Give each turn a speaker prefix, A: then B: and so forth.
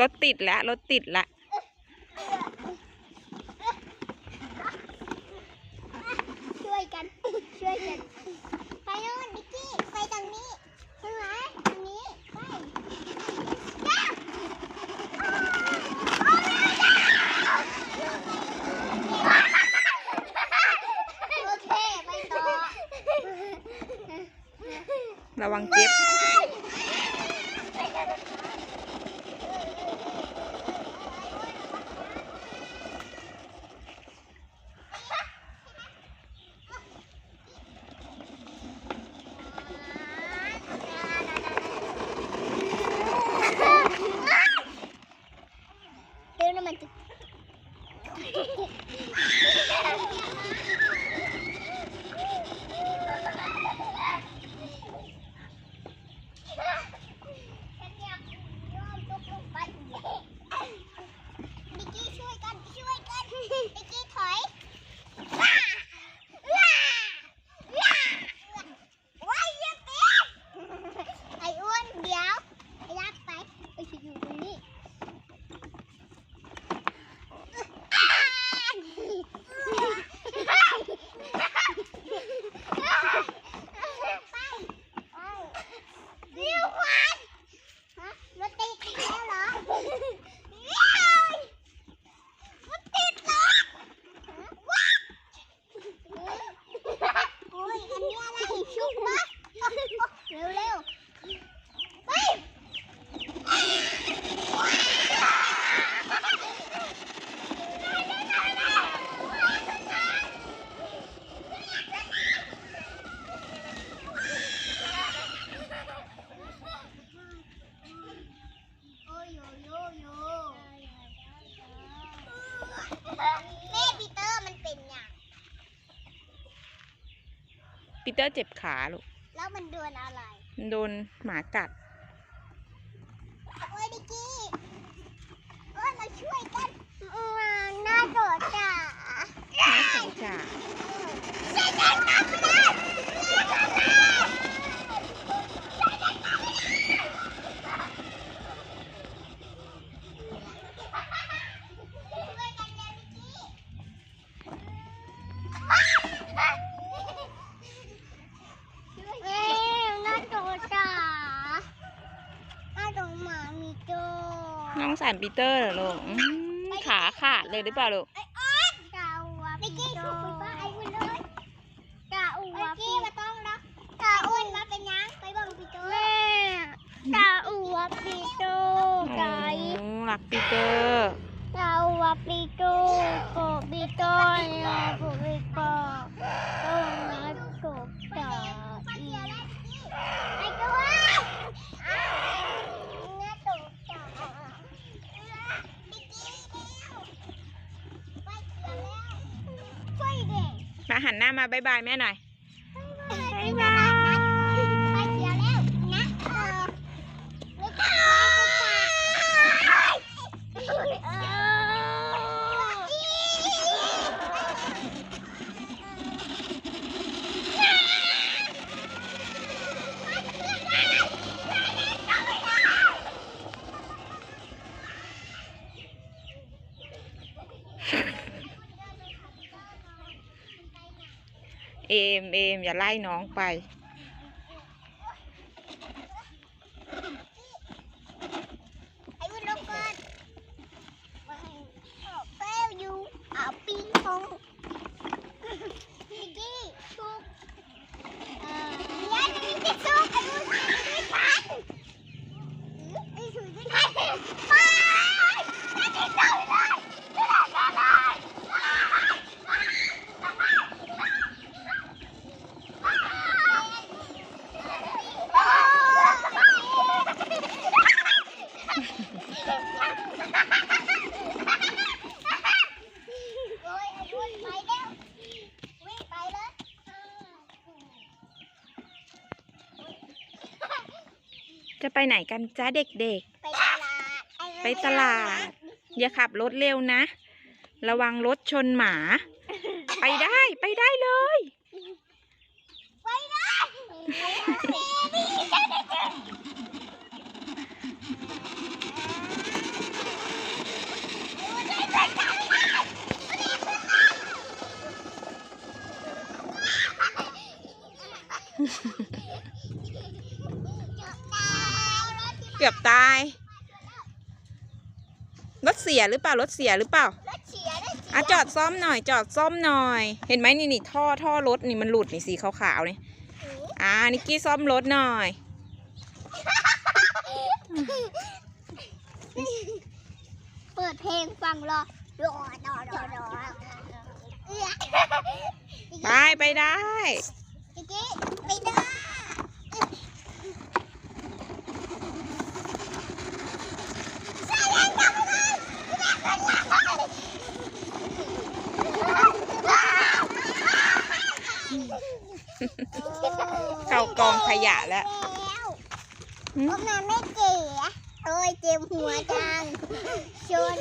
A: รถติดแล้วรถติดละ
B: เดี๋ยวน้ำมันจะ นิกกี้ช่วยกัน ช่วยกัน นิกกี้ถอยว้าว้าว้าว้ายอย่าเตะไอ้อ้วนเดี๋ยวไอ้ยักษ์ไปไปอยู่ตรงนี้ไปไปเดี๋ยวควันฮะรถติดแล้วเหรอเย้ยรถติดเหรอว้าวโอ้ยอันนี้อะไรชุบปะเร็วเร็วๆไป โอ้ยโยโยโยแม่ปีเตอร์มันเป็นอย่าง
A: ปีเตอร์เจ็บขาลูก
B: แล้วมันโดนอะไร
A: มันโดนหมากัด
B: โอ้ยดิกกี้โอ้ยมาช่วยกันอืมน่าโดดจ้ะ
A: น่าสงสาร
B: ช่วยกันทำนะช่วยกันเร็วดิกกี้เอ้ยน่าโดดจ้ะน่าโดดหมามีโจ
A: น้อง สารปีเตอร์เหรอลูกอืมขาขาดเลยหรือเปล่าลูก
B: ไอ้ออนกาอัวพี่กี้ถูกคุณป้าไอ้คุณเลยกาอัวพี่มาต้องรักกาอ้วนมาเป็นยังไปบังพี่โตแม่กาอัวพี่โต
A: โอ้รักปีเตอร์
B: กาอัวพี่โตโกพี่โตนะโกพี่โตโตนะโกตาอีไอ้ตัวอ้าวน่าตกใจพี่กี้แล้วไปเขียวแล้วช่วยเด็ก
A: มา หันหน้ามาบายบายแม่หน่อย
B: ม
A: เอมอย่าไล่น้องไป
B: ไอ้วุ้นลงก่อนเป้วอยู่เอาปิงปองนิกกี้ชุกเออเดี๋ยวนิกกี้ชุกไอ้วุ้นถือด้วยกันไอ้ถือด้วยกันไปนิกกี้ชุบเลยไม่ได้กันเลยโอ้ยไอ้วุ้นไปแล้ววิ่งไปเลย
A: จะไปไหนกันจ้าเด็ก
B: ไปตลาด
A: ๆไปตลาด อย่าขับรถเร็วนะ ระวังรถชนหมา ไปได้ ไปได้เลย
B: ไปได้แม่ดีจังเลย เกือบตายรถที่
A: เกือบตาย รถเสียหรือเปล่า รถเสียหรือเปล่า
B: รถเฉียรถเฉีย
A: อะจอดซ่อมหน่อย จอดซ่อมหน่อย เห็นไหมนี่นี่ท่อท่อรถนี่มันหลุดนี่สีขาวๆนี่ อ่านิกกี้ซ่อมรถหน่อย
B: เปิดเพลงฟังรอรอรอรอรอเอื้อ
A: ไปไปได้
B: จิกกี้ไปได้ใส่แรงจังเลยแม่คนละ
A: เข้ากองขยะแล้วหืม
B: พวกนั้นไม่เจ๋โอ้ยเจ็บหัวจังชน